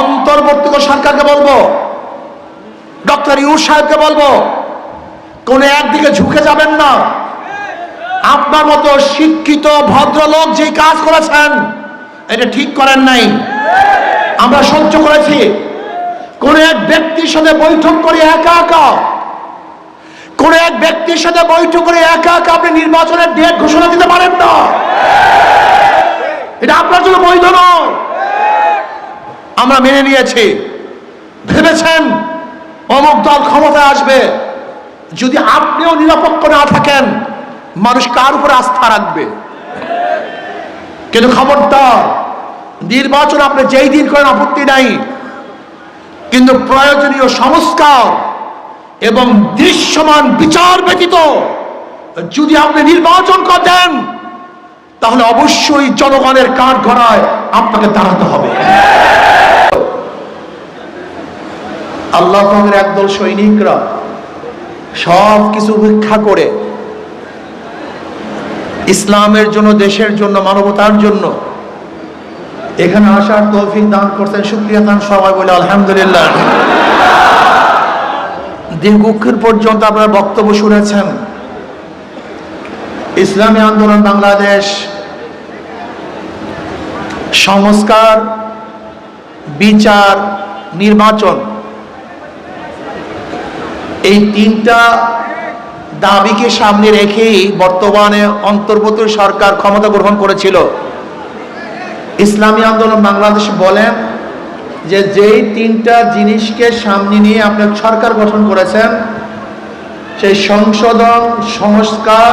অন্তর্বর্তী সরকারকে বলব? ডক্টর ইউ সাহেবকে বলব? কোন একদিকে ঝুঁকে যাবেন না। আপনার মতো শিক্ষিত, ভদ্রলোক যে কাজ করেছেন, এটা ঠিক করেন নাই। আমরা সহ্য করেছি। কোন এক ব্যক্তির সাথে বৈঠক করে একা একা। কোন এক ব্যক্তির সাথে বৈঠক করে একা একা আপনি নির্বাচনের ডেট ঘোষণা দিতে পারেন না। এটা আপনার জন্য বৈধ নয়। আমরা মেনে নিয়েছি। ভেবেছেন অমুক দল ক্ষমতায় আসবে। যদি আপনিও নিরপেক্ষ না থাকেন, মানুষ কার উপর আস্থা রাখবে? কিন্তু খবরদার, নির্বাচন আপনি যেই দিন করেন আপত্তি নাই। কিন্তু প্রয়োজনীয় সংস্কার এবং দৃশ্যমান বিচার ব্যতীত যদি আপনি নির্বাচন করেন, তাহলে অবশ্যই জনগণের কাঠ ঘরায় আপনাকে দাঁড়াতে হবে। আল্লাহ একদল সৈনিকরা সব কিছু উপেক্ষা করে ইসলামের জন্য, দেশের জন্য, মানবতার জন্য এখানে আসার তৌফিক দান করতেন শুক্রিয়া দান সবাই বলে, আলহামদুলিল্লাহ। দীর্ঘক্ষণ পর্যন্ত আপনারা বক্তব্য শুনেছেন। ইসলামী আন্দোলন বাংলাদেশ সংস্কার, বিচার, নির্বাচন এই তিনটা দাবিকে সামনে রেখেই বর্তমানে অন্তর্বর্তী সরকার ক্ষমতা গ্রহণ করেছিল। ইসলামী আন্দোলন বাংলাদেশ বলেন যে যেই তিনটা জিনিসকে সামনে নিয়ে আপনি সরকার গঠন করেছেন, সেই সংশোধন, সংস্কার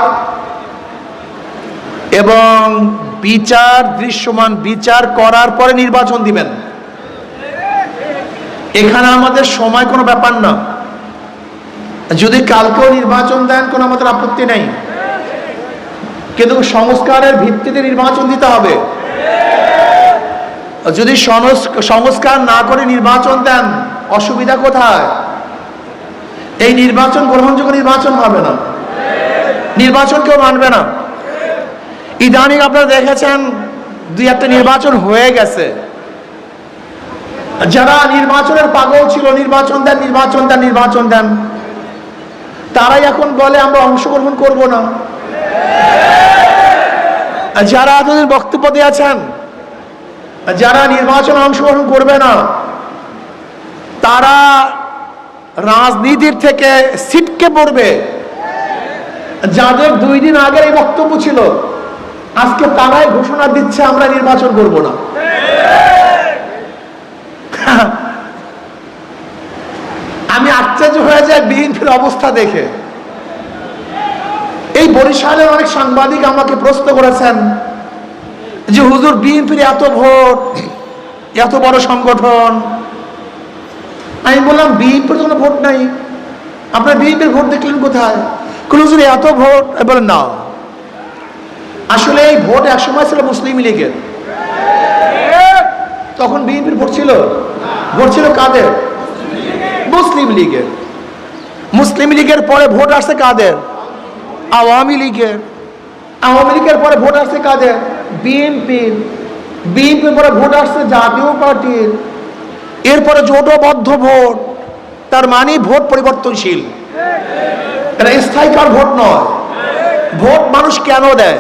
এবং বিচার, দৃশ্যমান বিচার করার পরে নির্বাচন দিবেন। এখানে আমাদের সময় কোনো ব্যাপার না। যদি কালকেও নির্বাচন দেন, কোনো আমাদের আপত্তি নেই। কিন্তু সংস্কারের ভিত্তিতে নির্বাচন দিতে হবে। যদি সংস্ক- সংস্কার না করে নির্বাচন দেন, অসুবিধা কোথায়? এই নির্বাচন, গ্রহণযোগ্য নির্বাচন হবে না। নির্বাচন কেউ মানবে না। ইদানিং আপনারা দেখেছেন, দুই একটা নির্বাচন হয়ে গেছে। যারা নির্বাচনের পাগল ছিল, নির্বাচন দেন নির্বাচন দেন নির্বাচন দেন তারাই এখন বলে, আমরা অংশগ্রহণ করব না। যারা এতদিন বক্তব্য দিয়েছেন যারা নির্বাচনে অংশগ্রহণ করবে না, তারা রাজনীতির থেকে সিটকে পড়বে। যাদের দুই দিন আগের এই বক্তব্য ছিল, আজকে তারাই ঘোষণা দিচ্ছে, আমরা নির্বাচন করব না। আমি আশ্চর্য হয়ে যায় বিএনপির অবস্থা দেখে। এই বরিশালের অনেক সাংবাদিক আমাকে প্রশ্ন করেছেন যে, হুজুর, বিএনপির এত ভোট, এত বড় সংগঠন। আমি বললাম, বিএনপির কোনো ভোট নাই। আপনার বিএনপির ভোট দেখলেন কোথায়? কোন হুজুর, এত ভোট? বলেন না। আসলে এই ভোট একসময় ছিল মুসলিম লীগের। তখন বিএনপির ভোট ছিল। ভোট ছিল কাদের? মুসলিম লীগের। মুসলিম লীগের পরে ভোট আসছে কাদের? আওয়ামী লীগের। আওয়ামী লীগের পরে ভোট আসছে কাদের? বিএনপির। বিএনপির পরে ভোট আসছে জাতীয় পার্টির। এরপরে জোটবদ্ধ ভোট। তার মানে ভোট পরিবর্তনশীল। এটা স্থায়ীকার ভোট নয়। ভোট মানুষ কেন দেয়?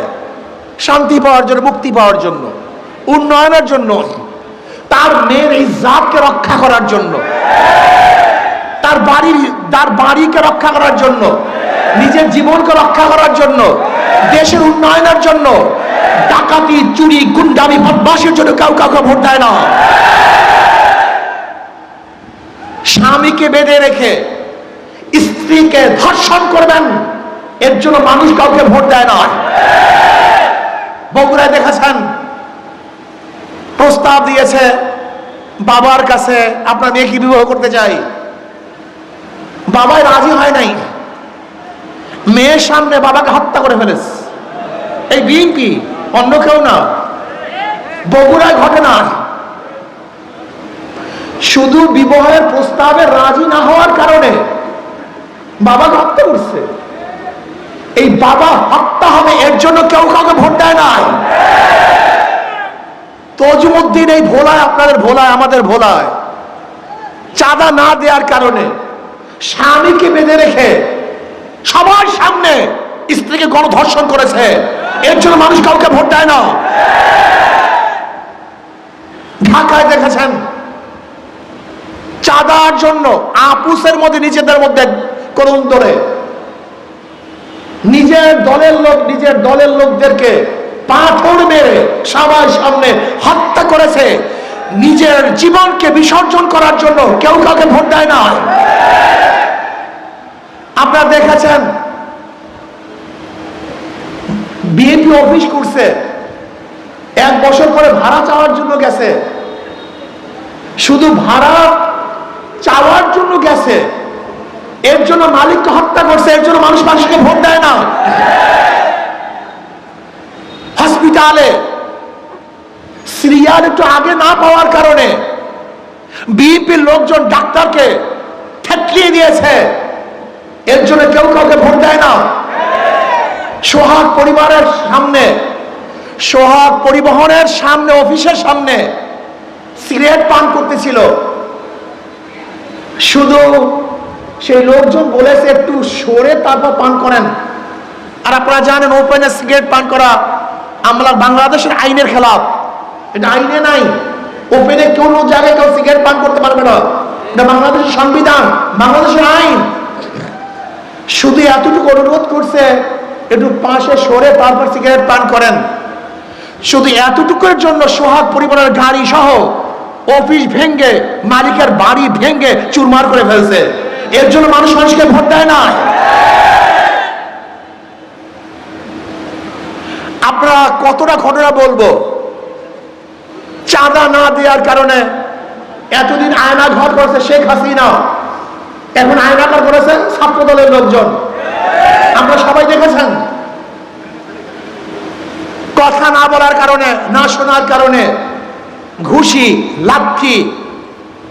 শান্তি পাওয়ার জন্য, মুক্তি পাওয়ার জন্য, উন্নয়নের জন্য তার মেয়ের এই জাতকে রক্ষা করার জন্য। তার বাড়ির, তার বাড়িকে রক্ষা করার জন্য, নিজের জীবনকে রক্ষা করার জন্য, দেশের উন্নয়নের জন্য, ডাকাতি, চুরি, গুন্ডামি বদমাসের জন্য কাউ কাউকে ভোট দেয় না। স্বামীকে বেঁধে রেখে স্ত্রীকে ধর্ষণ করবেন, এর জন্য মানুষ কাউকে ভোট দেয় না। বগুড়ায় দেখেছেন? প্রস্তাব দিয়েছে, বাবার কাছে আপনার মেয়েকে বিবাহ করতে চাই। বাবাই রাজি হয় নাই। মেয়ের সামনে বাবাকে হত্যা করে ফেলেছে। এই বিএনপি, অন্য কেউ না। বগুড়ায় ঘটনা শুধু বিবাহের প্রস্তাবে রাজি না হওয়ার কারণে বাবাকে হত্যা করছে। এই বাবা হত্যা হবে, এর জন্য কেউ কাউকে ভোট দেয় নাই। তজুমুদ্দিন এই ভোলায়, আপনাদের ভোলায়, আমাদের ভোলায়। চাঁদা না দেওয়ার কারণে স্বামীকে বেঁধে রেখে সবার সামনে স্ত্রীকে গণধর্ষণ করেছে। এর জন্য মানুষ কাউকে ভোট দেয় না। ঢাকায় দেখেছেন? চাঁদার জন্য আপুসের মধ্যে, নিজেদের মধ্যে করুন ধরে নিজের দলের লোক, নিজের দলের লোকদেরকে পাথর মেরে সবার সামনে হত্যা করেছে। নিজের জীবনকে বিসর্জন করার জন্য কেউ কাউকে ভোট দেয় না। আপনারা দেখেছেন বিএনপি অফিস করছে। এক বছর পরে ভাড়া চাওয়ার জন্য গেছে। শুধু ভাড়া চাওয়ার জন্য গেছে। এর জন্য মালিককে হত্যা করছে, এর জন্য মানুষ মানুষকে ভোট দেয় না। হসপিটালে সিরিয়াল একটু আগে না পাওয়ার কারণে বিএনপির লোকজন ডাক্তারকে ঠেকলিয়ে দিয়েছে। এর জন্য কেউ কাউকে ভোট দেয় না। সোহাগ পরিবারের সামনে, সোহাগ পরিবহনের সামনে, অফিসের সামনে সিগারেট পান করতেছিল। শুধু সেই লোকজন বলেছে, একটু সরে তারপর পান করেন। আর আপনারা জানেন ওপেনে সিগারেট পান করা আমরা বাংলাদেশের আইনের খেলাফ। এটা আইনে নাই। ওপেনে কোনো জায়গায় কেউ সিগারেট পান করতে পারবে না। এটা বাংলাদেশের সংবিধান, বাংলাদেশের আইন। শুধু এতটুকু অনুরোধ করছে, একটু পাশে সরে তারপর সিগারেট পান করেন। শুধু এতটুকুর জন্য সোহাগ পরিবারের গাড়ি সহ অফিস ভেঙ্গে মালিকের বাড়ি ভেঙ্গে চুরমার করে ফেলছে। এর জন্য মানুষ মানুষকে ভোট দেয় না। আপনারা কতটা ঘটনা বলব? চাঁদা না দেওয়ার কারণে এতদিন আয়না ঘর করেছে শেখ হাসিনা। এখন আয়না ঘর করেছে ছাত্র দলের লোকজন। আমরা সবাই দেখেছেন? কথা না বলার কারণে, না শোনার কারণে ঘুষি, লাঠি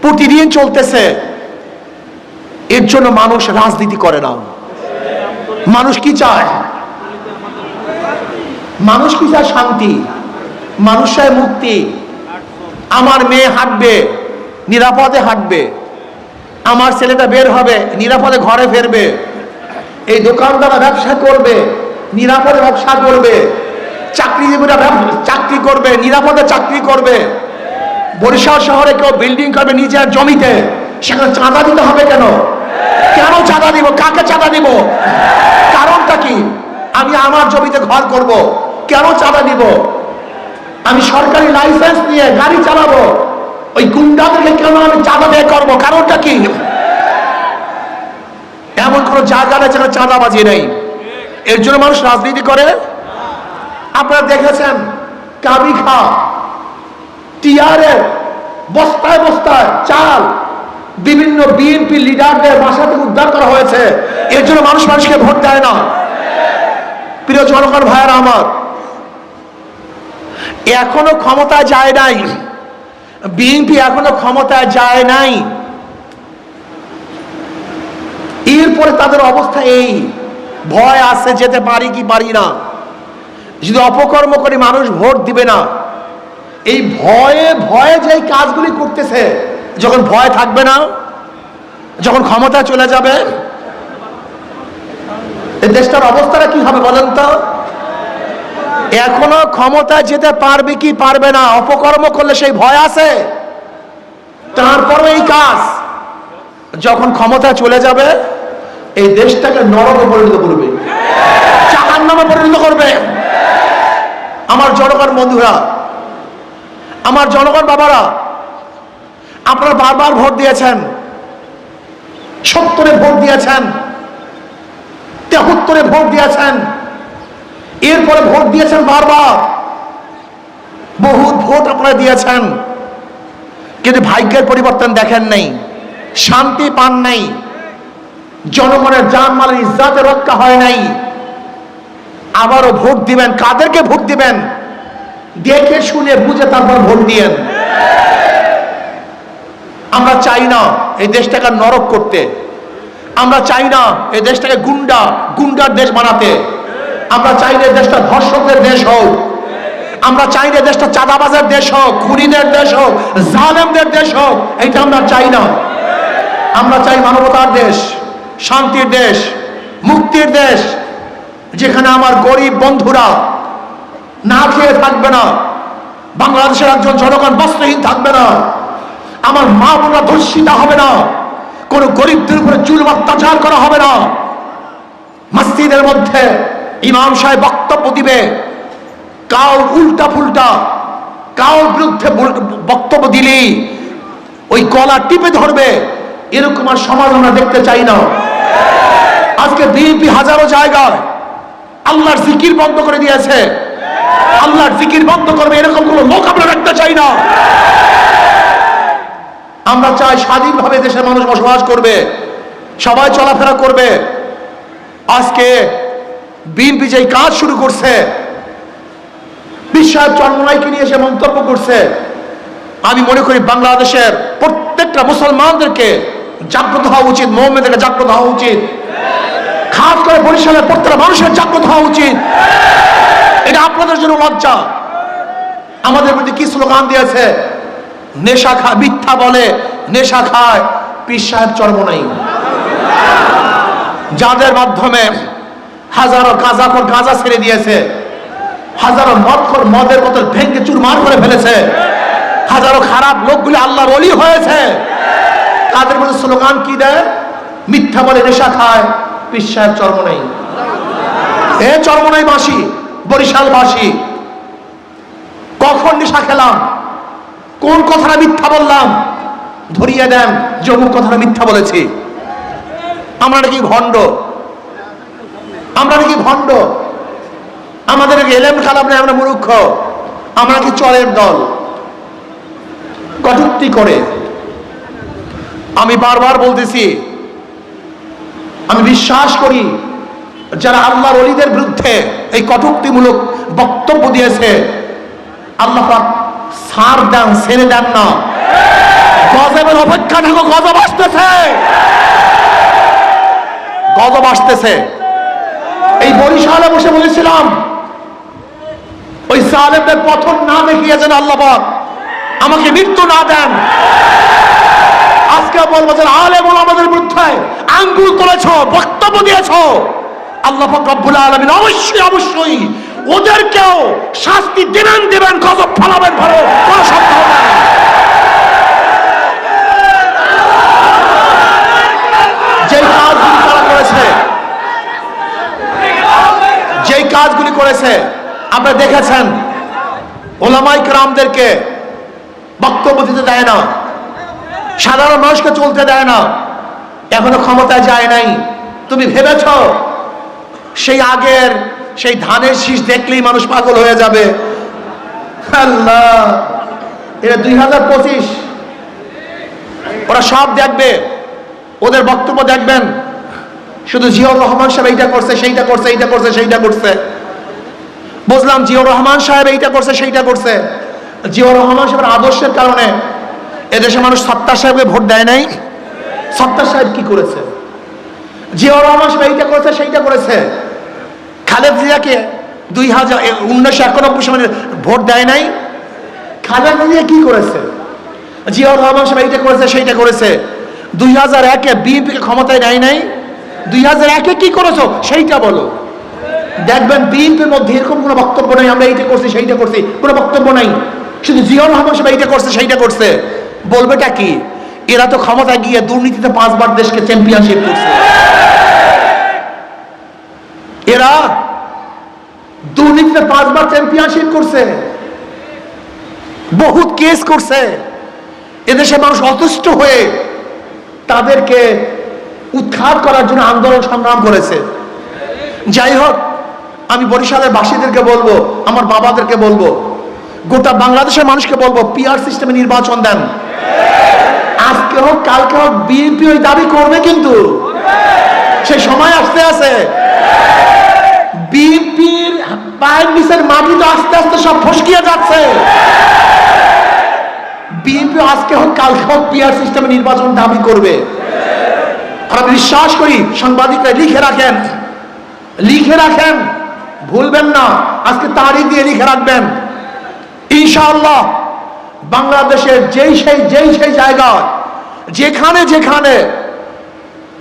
প্রতিদিন চলতেছে। এর জন্য মানুষ রাজনীতি করে না। মানুষ কি চায়? মানুষ কি চায় শান্তি? মানুষ চায় মুক্তি। আমার মেয়ে হাঁটবে, নিরাপদে হাঁটবে। আমার ছেলেটা বের হবে, নিরাপদে ঘরে ফেরবে। এই দোকানদারা ব্যবসা করবে, নিরাপদে ব্যবসা করবে। চাকরিজীবীরা চাকরি করবে, নিরাপদে চাকরি করবে। বরিশাল শহরে কেউ বিল্ডিং করবে নিজের জমিতে, সেখানে চাঁদা দিতে হবে কেন? কেন চাঁদা দিব? কাকে চাঁদা দিব? কারণটা কি? আমি আমার জমিতে ঘর করব, কেন চাঁদা দিব? আমি সরকারি লাইসেন্স নিয়ে গাড়ি চালাবো ওই গুন্ডাদেরকে কেন আমি চাঁদা দিয়ে করব। কারণটা কি? এমন কোন জায়গা নেই যেখানে চাঁদাবাজি নেই। এর জন্য মানুষ রাজনীতি করে? আপনারা দেখেছেন কাবি খা টিআরএর বস্তায় বস্তায় চাল, বিভিন্ন বিএনপি লিডারদের বাসা থেকে উদ্ধার করা হয়েছে। এর জন্য মানুষ মানুষকে ভোট দেয় না। প্রিয় জনগণ, ভাইয়েরা আমার, এখনও ক্ষমতা যায় নাই। বিএনপি এখনও ক্ষমতায় যায় নাই। এরপরে তাদের অবস্থা এই। ভয় আছে যেতে পারি কি পারি না। যদি অপকর্ম করে মানুষ ভোট দিবে না। এই ভয়ে ভয়ে যে কাজগুলি করতেছে, যখন ভয় থাকবে না, যখন ক্ষমতা চলে যাবে, এই দেশটার অবস্থাটা কি হবে বলেন তো? এখনও ক্ষমতা যেতে পারবে কি পারবে না? অপকর্ম করলে সেই ভয় আছে? তারপরে এই কাজ। যখন ক্ষমতা চলে যাবে, এই দেশটাকে নরকে পরিণত করবে। চাকার নামে পরিণত করবে। আমার জনগণ বন্ধুরা, আমার জনগণ বাবারা, আপনারা বারবার ভোট দিয়েছেন। সত্তরে ভোট দিয়েছেন। তেহত্তরে ভোট দিয়েছেন। এরপরে ভোট দিয়েছেন বারবার। বহুত ভোট আপনারা দিয়েছেন। কিন্তু ভাগ্যের পরিবর্তন দেখেন নাই, শান্তি পান নাই, জনগণের জান মালের ইজ্জাতে রক্ষা হয় নাই। আবারও ভোট দিবেন, কাদেরকে ভোট দিবেন? দেখে শুনে বুঝে তারপর ভোট দিয়েন। আমরা চাই না এই দেশটাকে নরক করতে। আমরা চাই না এই দেশটাকে গুন্ডা, গুন্ডার দেশ বানাতে। আমরা চাই দেশটা ধর্ষকদের দেশ হোক। আমরা চাই দেশটা চাঁদাবাজের দেশ হোক, খুনিদের দেশ হোক, জালেমদের দেশ হোক এইটা আমরা চাই না। আমরা চাই মানবতার দেশ, শান্তির দেশ, মুক্তির দেশ, যেখানে আমার গরিব বন্ধুরা না খেয়ে থাকবে না, বাংলাদেশের একজন জনগণ বস্ত্রহীন থাকবে না, আমার মা বোনরা ধর্ষিতা হবে না, কোন গরিবদের উপরে চুল অত্যাচার করা হবে না। মসজিদের মধ্যে ইমাম সাহেব বক্তব্য দিবে। কাউ উল্টা ফুলটা, কাউর বিরুদ্ধে বক্তব্য দিলেই ওই গলা টিপে ধরবে। এরকম আর সমাজ আমরা দেখতে চাই না। আজকে বিএনপি হাজারো জায়গায় আল্লাহর জিকির বন্ধ করে দিয়েছে। আল্লাহর জিকির বন্ধ করবে, এরকম কোনো লোক আমরা রাখতে চাই না। আমরা চাই স্বাধীনভাবে দেশের মানুষ বসবাস করবে, সবাই চলাফেরা করবে। আজকে বিএনপি যে কাজ শুরু করছে বিশ্বাস চন্মনাইকে নিয়ে এসে মন্তব্য করছে, আমি মনে করি বাংলাদেশের প্রত্যেকটা মুসলমানদেরকে জাগ্রত হওয়া উচিত মোহাম্মদেরকে জাগ্রত হওয়া উচিত। খাস করে বরিশালের প্রত্যেকটা মানুষের জাগ্রত হওয়া উচিত। এটা আপনাদের জন্য লজ্জা। আমাদের প্রতি কি স্লোগান দিয়েছে? নেশা খা, মিথ্যা বলে, নেশা খায়, পীর সাহেব চর্ম নাই যাদের মাধ্যমে হাজারো গাঁজা পর গাঁজা ছেড়ে দিয়েছে। হাজারো মদ মদখোর মদের বোতল ভেঙে চুরমার করে ফেলেছে। হাজারো খারাপ লোকগুলি আল্লাহর অলি হয়েছে। তাদের মধ্যে স্লোগান কি দেয়? মিথ্যা বলে নেশা খায়, পীর চর্ম নেই। এ চর্মনাই বাসি বরিশাল বাসি কখন নেশা খেলাম? কোন কথাটা মিথ্যা বললাম? ধরিয়ে দেন, যে অমুক কথাটা মিথ্যা বলেছি। আমরা নাকি ভণ্ড। আমরা নাকি ভণ্ড? আমাদের নাকি এলেম খারাপ নেই, আমরা মূর্খ। আমরা কি চরের দল। কটুক্তি করে। আমি বারবার বলতেছি, আমি বিশ্বাস করি, যারা আল্লাহর অলিদের বিরুদ্ধে এই কটুক্তিমূলক বক্তব্য দিয়েছে, আল্লাহ সার দেন, ছেড়ে দেন না। গজবের অপেক্ষা থাকো গজব আসতেছে। গজব আসতেছে। এই বরিশালে বসে বলেছিলাম, ওই সালেমদের পথন না দেখিয়েছেন আল্লাহ আমাকে মৃত্যু না দেন। আজকে বলব যে আলেম আমাদের বিরুদ্ধে আঙ্গুল তুলেছ, বক্তব্য দিয়েছ। আল্লাহ পাক রব্বুল আলামিন অবশ্যই অবশ্যই ওদেরকেও শাস্তি দেবেন দেবেন, গজব ফলাবেন ভালো কোনো সন্দেহ নাই যেই কাজগুলি তারা করেছে যেই কাজগুলি করেছে। আপনারা দেখেছেন, ওলামাই রামদেরকে বক্তব্য দিতে দেয় না। সাধারণ মানুষকে চলতে দেয় না। এখনও ক্ষমতায় যায় নাই। তুমি ভেবেছ, সেই আগের, সেই ধানের শীষ দেখলেই মানুষ পাগল হয়ে যাবে। আল্লাহ এটা দুই হাজার পঁচিশ। ওরা সব দেখবে, ওদের বক্তব্য দেখবেন। শুধু জিয়াউর রহমান সাহেব এইটা করছে, সেইটা করছে, এইটা করছে, সেইটা করছে। বুঝলাম জিয়াউর রহমান সাহেব এইটা করছে, সেইটা করছে। জিয়াউর রহমান সাহেবের আদর্শের কারণে এদেশে মানুষ সত্তার সাহেবকে ভোট দেয় নাই। সত্তার সাহেব কি করেছে? জিয়াউর রহমান সাহেব এইটা করেছে, সেইটা করেছে। খালেদ জিয়াকে দুই হাজার উনিশশো একানব্বই সালে ভোট দেয় নাই। খালেদ জিয়া কি করেছে? জিয়াউর রহমান সাহেব এইটা করেছে, সেইটা করেছে। দুই হাজার একে বিএনপিকে ক্ষমতায় দেয় নাই। দুই হাজার একে কি করেছ? সেইটা বলো। দেখবেন বিএনপির মধ্যে এরকম কোনো বক্তব্য নাই, আমরা এইটা করছি, সেইটা করছি। কোনো বক্তব্য নাই। শুধু জিয়াউর রহমান সাহেব এইটা করছে, সেইটা করছে। বলবেটা কি? এরা তো ক্ষমতায় গিয়ে দুর্নীতিতে পাঁচবার দেশকে চ্যাম্পিয়নশিপ করছে এরা দুর্নীতিতে পাঁচবার চ্যাম্পিয়নশিপ করছে। বহুত কেস করছে। এদেশে মানুষ অতুষ্ট হয়ে তাদেরকে উৎখাত করার জন্য আন্দোলন সংগ্রাম করেছে। যাই হোক, আমি বরিশালের বাসীদেরকে বলব, আমার বাবাদেরকে বলব, গোটা বাংলাদেশের মানুষকে বলব পিআর সিস্টেমে নির্বাচন দেন। আজকে হোক, কালকে হোক বিএনপি ওই দাবি করবে কিন্তু। সেই সময় আসতে আছে। বিএনপির পায়ের নিচের মাটি তো আস্তে আস্তে সব ফসকিয়ে যাচ্ছে। বিএনপি আজকে হোক, কালকে হোক পিআর সিস্টেমে নির্বাচন দাবি করবে। আর আমি বিশ্বাস করি সাংবাদিকরা লিখে রাখেন। লিখে রাখেন। ভুলবেন না। আজকে তারিখ দিয়ে লিখে রাখবেন। ইনশাআল্লাহ বাংলাদেশের যেই সেই যেই সেই জায়গায়, যেখানে যেখানে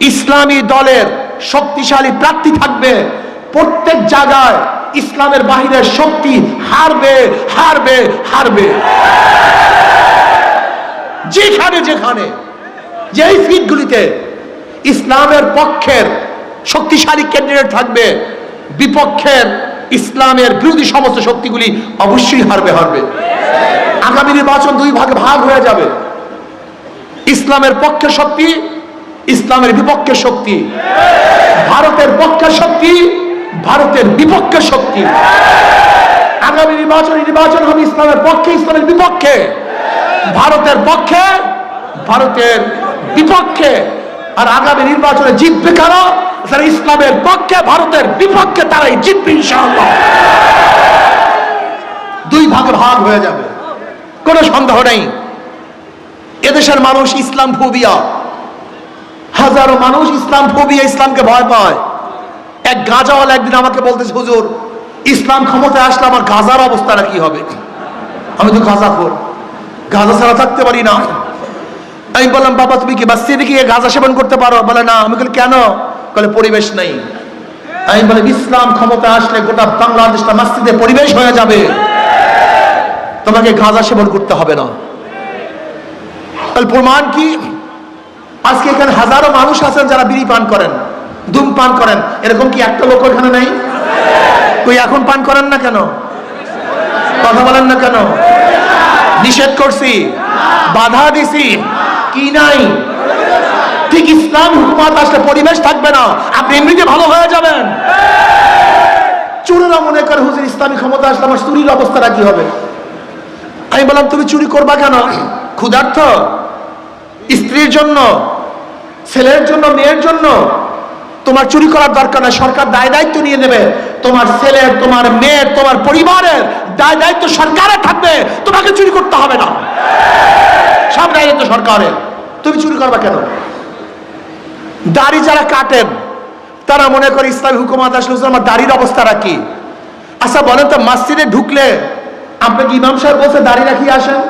ইসলামী দলের শক্তিশালী প্রার্থী থাকবে, প্রত্যেক জায়গায় ইসলামের বাহিরের শক্তি হারবে হারবে হারবে। যেখানে যেখানে, যেই সিটগুলিতে ইসলামের পক্ষের শক্তিশালী ক্যান্ডিডেট থাকবে। বিপক্ষের ইসলামের বিরোধী সমস্ত শক্তিগুলি অবশ্যই হারবে হারবে। আগামী নির্বাচন দুই ভাগে ভাগ হয়ে যাবে। ইসলামের পক্ষের শক্তি, ইসলামের বিপক্ষের শক্তি। ভারতের পক্ষের শক্তি, ভারতের বিপক্ষের শক্তি। আগামী নির্বাচন নির্বাচন হবে ইসলামের পক্ষে, ইসলামের বিপক্ষে। ভারতের পক্ষে, ভারতের বিপক্ষে। আর আগামী নির্বাচনে জিতবে কারা? যারা ইসলামের পক্ষে, ভারতের বিপক্ষে, তারাই জিতবে ইনশাআল্লাহ। দুই ভাগে ভাগ হয়ে যাবে। কোনো সন্দেহ নেই। এদেশের মানুষ ইসলাম ফোবিয়া। হাজারো মানুষ ইসলাম ফোবিয়া, ইসলামকে ভয় পায়। এক গাজাওয়ালা একদিন আমাকে বলতেছে, হুজুর, ইসলাম ক্ষমতায় আসলে আমার গাজার অবস্থাটা কি হবে? আমি তো গাঁজা খোর গাজা ছাড়া থাকতে পারি না। আমি বললাম, বাবা, তুমি কি বাস্তিতে গিয়ে গাঁজা সেবন করতে পারো? বলে, না। আমি বলি, কেন? বলে, পরিবেশ নেই। আমি বলে, ইসলাম ক্ষমতা আসলে গোটা বাংলাদেশটা মাস্তিদের পরিবেশ হয়ে যাবে। তোমাকে গাঁজা সেবন করতে হবে না। তাহলে প্রমাণ কি? আজকে এখানে হাজারো মানুষ আছেন যারা বিড়ি পান করেন ধূম পান করেন। এরকম কি একটা লোক এখানে নেই? কই এখন পান করেন না কেন? কথা বলেন না কেন? নিষেধ করছি, বাধা দিছি। কি নাই। ঠিক ইসলাম হুকুমাত আসলে পরিবেশ থাকবে না। আপনি এমনিতে ভালো হয়ে যাবেন। চোরেরা মনে করে হুজুর, ইসলামী ক্ষমতা আসলে আমার চুরির অবস্থাটা কি হবে। আমি বললাম, তুমি চুরি করবা কেন? ক্ষুধার্থ স্ত্রীর জন্য, ছেলের জন্য, মেয়ের জন্য তোমার চুরি করার দরকার নাই। সরকার দায় দায়িত্ব নিয়ে নেবে। তোমার ছেলের তোমার মেয়ের তোমার পরিবারের দায় দায়িত্ব সরকারের থাকবে। তোমাকে চুরি করতে হবে না। সব দায় দায়িত্ব সরকারের। তুমি চুরি করবা কেন? দাড়ি যারা কাটেন, তারা মনে করে ইসলামী হুকুমাত আসলে আমার দাড়ির অবস্থাটা কি? আচ্ছা বলেন তো, মসজিদে ঢুকলে আপনাকে ইমাম সাহেব বলছে দাড়ি রাখিয়ে আসেন?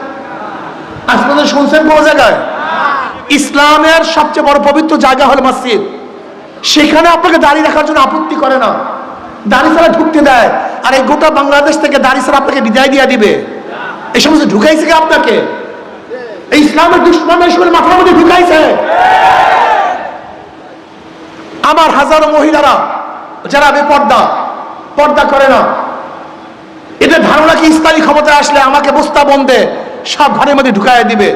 পর্যন্ত শুনছেন কোন জায়গায়? ইসলামের সবচেয়ে বড় পবিত্র জায়গা হলো মসজিদ। সেখানে আপনাকে দাড়ি রাখার জন্য আপত্তি করে না। দাড়ি ছাড়া ঢুকতে দেয়। আর এই গোটা বাংলাদেশ থেকে দাড়ি ছাড়া আপনাকে বিদায় দিয়ে দিবে। এই সমস্ত ঢুকাইছে আপনাকে? ইসলামের দুশ্মন মাথার মধ্যে ঢুকাইছে। আমার হাজারো মহিলারা, যারা বেপর্দা পর্দা করে না, এদের ধারণা কি ইসলামী ক্ষমতায় আসলে আমাকে বস্তা বন্ধে সব ঘরের মধ্যে ঢুকায় দিবে?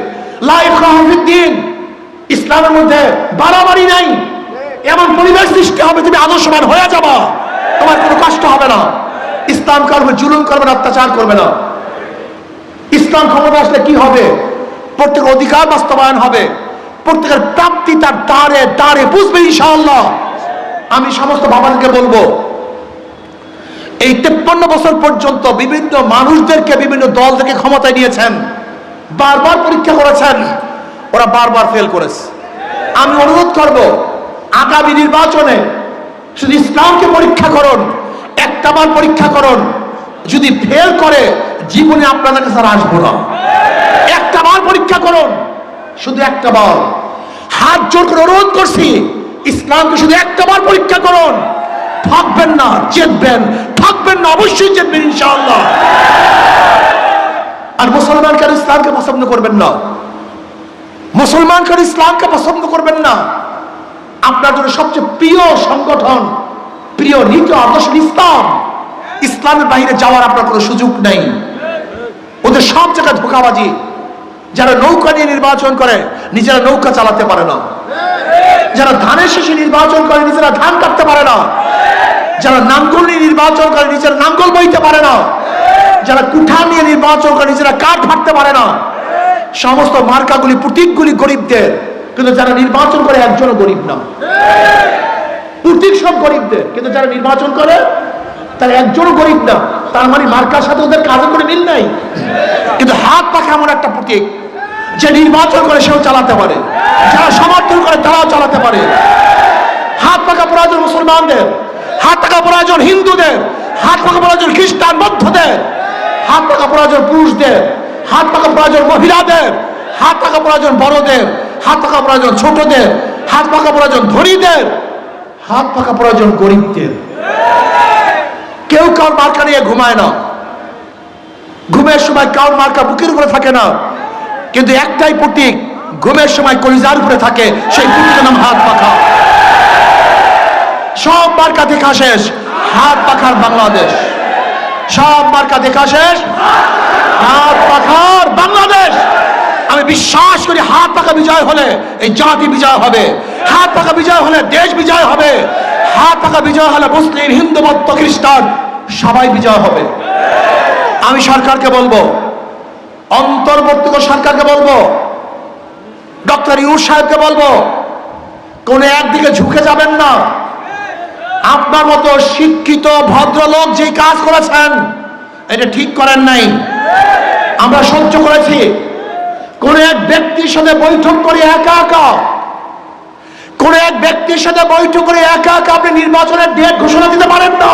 ইসলামের মধ্যে বাড়াবাড়ি নাই। এমন পরিবেশ সৃষ্টি হবে তুমি আদর্শবান হয়ে যাবা। তোমার কোনো কষ্ট হবে না। ইসলাম করবে জুলুম করবে অত্যাচার করবে না। ইসলাম ক্ষমতা আসলে কি হবে? প্রত্যেক অধিকার বাস্তবায়ন হবে। প্রত্যেকের প্রাপ্তি তার দ্বারে দ্বারে বুঝবে ইনশাআল্লাহ। আমি সমস্ত বাবাদেরকে বলব, এই তেপ্পান্ন বছর পর্যন্ত বিভিন্ন মানুষদেরকে, বিভিন্ন দল থেকে ক্ষমতায় নিয়েছেন। বারবার পরীক্ষা করেছেন। ওরা বারবার ফেল করেছে। আমি অনুরোধ করব, আগামী নির্বাচনে শুধু ইসলামকে পরীক্ষা করুন একটা বার পরীক্ষা করুন। যদি ফেল করে, জীবনে আপনাদের কাছে আসব না। পরীক্ষা করুন। শুধু একটা বার হাত জোর করে অনুরোধ করছি, ইসলামকে শুধু একটা বার পরীক্ষা করুন। থাকবেন না, জিতবেন। থাকবেন না, অবশ্যই জিতবেন ইনশাআল্লাহ। আর মুসলমান কেন ইসলামকে পছন্দ করবেন না। মুসলমান কেন ইসলামকে পছন্দ করবেন না। আপনার জন্য সবচেয়ে প্রিয় সংগঠন, প্রিয় নীতি আদর্শ ইসলাম। ইসলামের বাইরে যাওয়ার আপনার কোনো সুযোগ নেই। ওদের সব জায়গায় ধোকাবাজি। যারা নৌকা নিয়ে নির্বাচন করে, নিজেরা নৌকা চালাতে পারে না। যারা ধানের শেষে নির্বাচন করে, নিজেরা ধান কাটতে পারে না। যারা নাঙ্গল নিয়ে নির্বাচন করে, নিজেরা নাঙ্গল বইতে পারে না। যারা কুঠা নিয়ে নির্বাচন করে, নিজেরা কাঠ ফাটতে পারে না। সমস্ত মার্কাগুলি, প্রতীকগুলি গরিবদের। কিন্তু যারা নির্বাচন করে, একজনও গরিব না। প্রতীক সব গরিবদের। কিন্তু যারা নির্বাচন করে, তারা একজনও গরিব না। তার মানে মার্কার সাথে ওদের কাজে করে মিল নাই। কিন্তু হাত পাখা এমন একটা প্রতীক। যে নির্বাচন করে সেও চালাতে পারে। যারা সমর্থন করে তারাও চালাতে পারে। হাত পাখা প্রয়োজন মুসলমানদের। হাত পাখা প্রয়োজন হিন্দুদের। হাত পাকা প্রয়োজন খ্রিস্টান বৌদ্ধদের। হাত পাকা প্রয়োজন পুরুষদের। হাত পাকা প্রয়োজন মহিলাদের। হাত পাকা প্রয়োজন বড়দের। হাত পাকা প্রয়োজন ছোটদের। হাত পাকা প্রয়োজন ধনীদের। হাত পাকা প্রয়োজন গরিবদের। কেউ কার মার্কা নিয়ে ঘুমায় না। ঘুমের সময় কার মার্কা বুকের উপরে থাকে না। কিন্তু একটাই প্রতীক ঘুমের সময় কলিজার উপরে থাকে, সেই প্রতীকের নাম হাত পাখা। সব মার্কা দেখা শেষ, হাত পাখার বাংলাদেশ। সব মার্কা দেখা শেষ, হাত পাখার বাংলাদেশ। আমি বিশ্বাস করি হাত পাখা বিজয় হলে এই জাতি বিজয় হবে, হাত পাখা বিজয় হলে দেশ বিজয় হবে, হাত পাখা বিজয় হলে মুসলিম, হিন্দু বৌদ্ধ খ্রিস্টান সবাই বিজয় হবে। আমি সরকারকে বলব অন্তর্বর্তী সরকারকে বলব, ডক্টর ইউর সাহেবকে বলব, কোন একদিকে ঝুঁকে যাবেন না। আপনার মতো শিক্ষিত, ভদ্রলোক যে কাজ করেছেন, এটা ঠিক করেন নাই। আমরা সহ্য করেছি। কোন এক ব্যক্তির সাথে বৈঠক করে একা একা, কোন এক ব্যক্তির সাথে বৈঠক করে একা একা আপনি নির্বাচনের ডেট ঘোষণা দিতে পারেন না।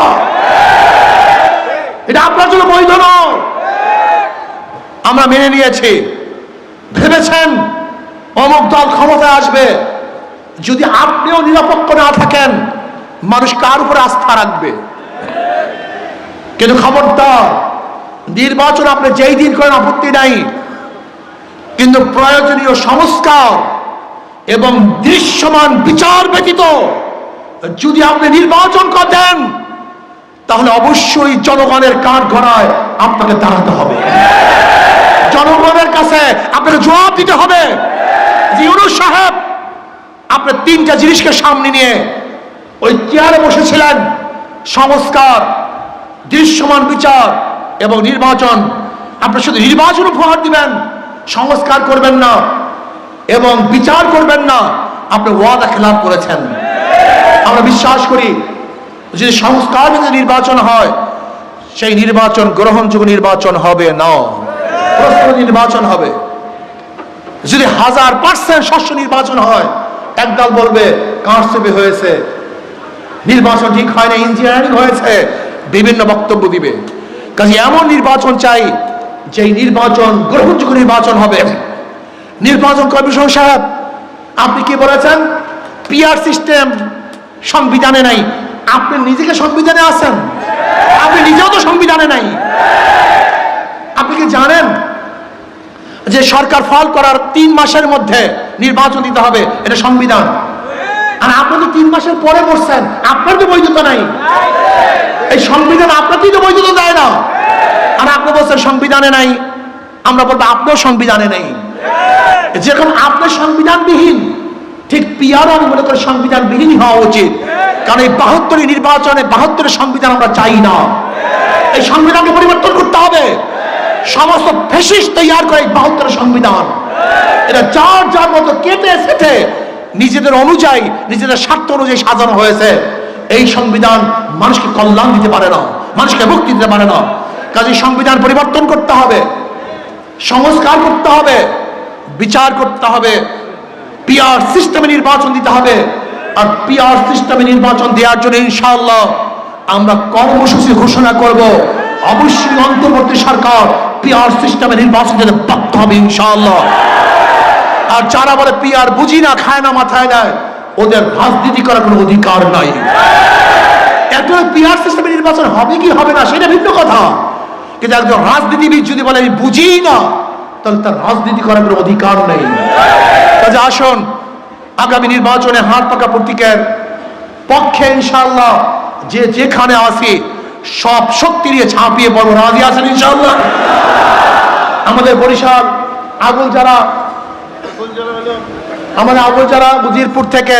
এটা আপনার জন্য বৈধ নয়। আমরা মেনে নিয়েছি। ভেবেছেন অমুক দল ক্ষমতায় আসবে। যদি আপনিও নিরপেক্ষ না থাকেন, মানুষ কার উপরে আস্থা রাখবে? কিন্তু খবরদার, নির্বাচন আপনি যেই দিন করেন আপত্তি নাই। কিন্তু প্রয়োজনীয় সংস্কার এবং দৃশ্যমান বিচার ব্যতীত যদি আপনি নির্বাচন করেন, তাহলে অবশ্যই জনগণের কাঠ গড়ায় আপনাকে দাঁড়াতে হবে। জনগণের কাছে আপনাকে জবাব দিতে হবে। সাহেব, আপনি তিনটা জিনিসকে সামনে নিয়ে ওই চেয়ারে বসেছিলেন। সংস্কার, দৃশ্যমান বিচার এবং নির্বাচন। আপনি শুধু নির্বাচন উপহার দিবেন, সংস্কার করবেন না এবং বিচার করবেন না। আপনি ওয়াদা খেলাপ করেছেন। আমরা বিশ্বাস করি, যদি সংস্কার নির্বাচন হয়, সেই নির্বাচন গ্রহণযোগ্য নির্বাচন হবে না। প্রশ্ন নির্বাচন হবে। যদি হাজার পার্সেন্ট শস্য নির্বাচন হয়, একদল বলবে কারসেপে হয়েছে। নির্বাচন ঠিক হয় না ইঞ্জিনিয়ারিং হয়েছে। বিভিন্ন বক্তব্য দিবে। কাজে এমন নির্বাচন চাই, যেই নির্বাচন গ্রহণযোগ্য নির্বাচন হবে। নির্বাচন কমিশন সাহেব, আপনি কি বলেছেন? পিআর সিস্টেম সংবিধানে নাই। আপনি নিজেকে সংবিধানে আছেন। আপনি নিজেও তো সংবিধানে নাই। আপনি কি জানেন? যে সরকার ফল করার তিন মাসের মধ্যে নির্বাচন দিতে হবে, এটা সংবিধান। আর আপনি তো তিন মাসের পরে করছেন আপনার তো বৈধতা নাই। এই সংবিধান আপনাকেই তো বৈধতা দেয় না। আর আপনি বলছেন সংবিধানে নাই, আমরা বলব আপনার সংবিধানে নেই। যেরকম আপনার সংবিধানবিহীন, ঠিক পিয়ারও আমি মনে করি সংবিধানবিহীনই হওয়া উচিত। কারণ এই বাহাত্তরের নির্বাচনে বাহাত্তরের সংবিধান আমরা চাই না। এই সংবিধানকে পরিবর্তন করতে হবে। সমস্ত ফেসিস তৈয়ার করে এই বাহাত্তরের সংবিধান। এটা যার যার মতো কেটে সেটে নিজেদের অনুযায়ী, নিজেদের স্বার্থ অনুযায়ী সাজানো হয়েছে। এই সংবিধান মানুষকে কল্যাণ দিতে পারে না, মানুষকে মুক্তি দিতে পারে না। কাজে সংবিধান পরিবর্তন করতে হবে, সংস্কার করতে হবে, বিচার করতে হবে পিআর সিস্টেমে নির্বাচন দিতে হবে। আর পিআর সিস্টেমে নির্বাচন দেওয়ার জন্য ইনশাআল্লাহ আমরা কর্মসূচি ঘোষণা করব। অবশ্যই অন্তর্বর্তী সরকার পিআর সিস্টেমে নির্বাচন বাধ্য হবে, ইনশাআল্লাহ। আর যারা বলে পিআর বুঝি না, খায় না, মাথায় দেয় ওদের রাজনীতি করার কোনো অধিকার নাই। এত পিআর সিস্টেমে নির্বাচন হবে কি হবে না, সেটা ভিন্ন কথা। কিন্তু একজন রাজনীতিবিদ যদি বলে, আমি বুঝি না, তাহলে তার রাজনীতি করার কোনো অধিকার নেই। কাজে আসুন, আগামী নির্বাচনে হাত পাকা প্রতীকের পক্ষে ইনশাল্লাহ যে যেখানে আসি সব শক্তি নিয়ে ঝাঁপিয়ে পড়ব। রাজি আছেন ইনশাল্লাহ আমাদের বরিশাল আগুল যারা আমাদের আগুল যারা উজিরপুর থেকে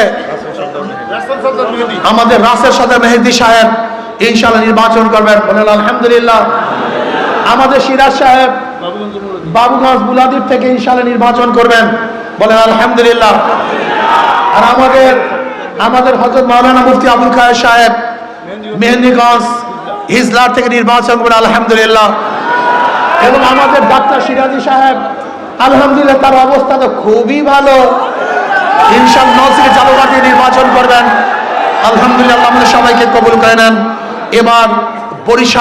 আমাদের রাসের সাথে মেহেদি সাহেব ইনশাল্লাহ নির্বাচন করবেন। বলেন, আলহামদুলিল্লাহ। আমাদের সিরাজ সাহেব বাবুগঞ্জ বুলাদির থেকে ইনশাল্লাহ নির্বাচন করবেন। বলেন, আলহামদুলিল্লাহ। আর আমাদের আমাদের হজরত মাওলানা মুফতি আবুল খায়ের সাহেব মেহেন্দিগঞ্জ হিজলার থেকে নির্বাচন করে আলহামদুলিল্লাহ। এবং আমাদের ডাক্তার সিরাজি সাহেব আলহামদুলিল্লাহ তার অবস্থা তো খুবই ভালো। ইনশাল নজরে চালুকাতে নির্বাচন করবেন। আলহামদুলিল্লাহ আমাদের সবাইকে কবুল করে নেন। এবার বরিশাল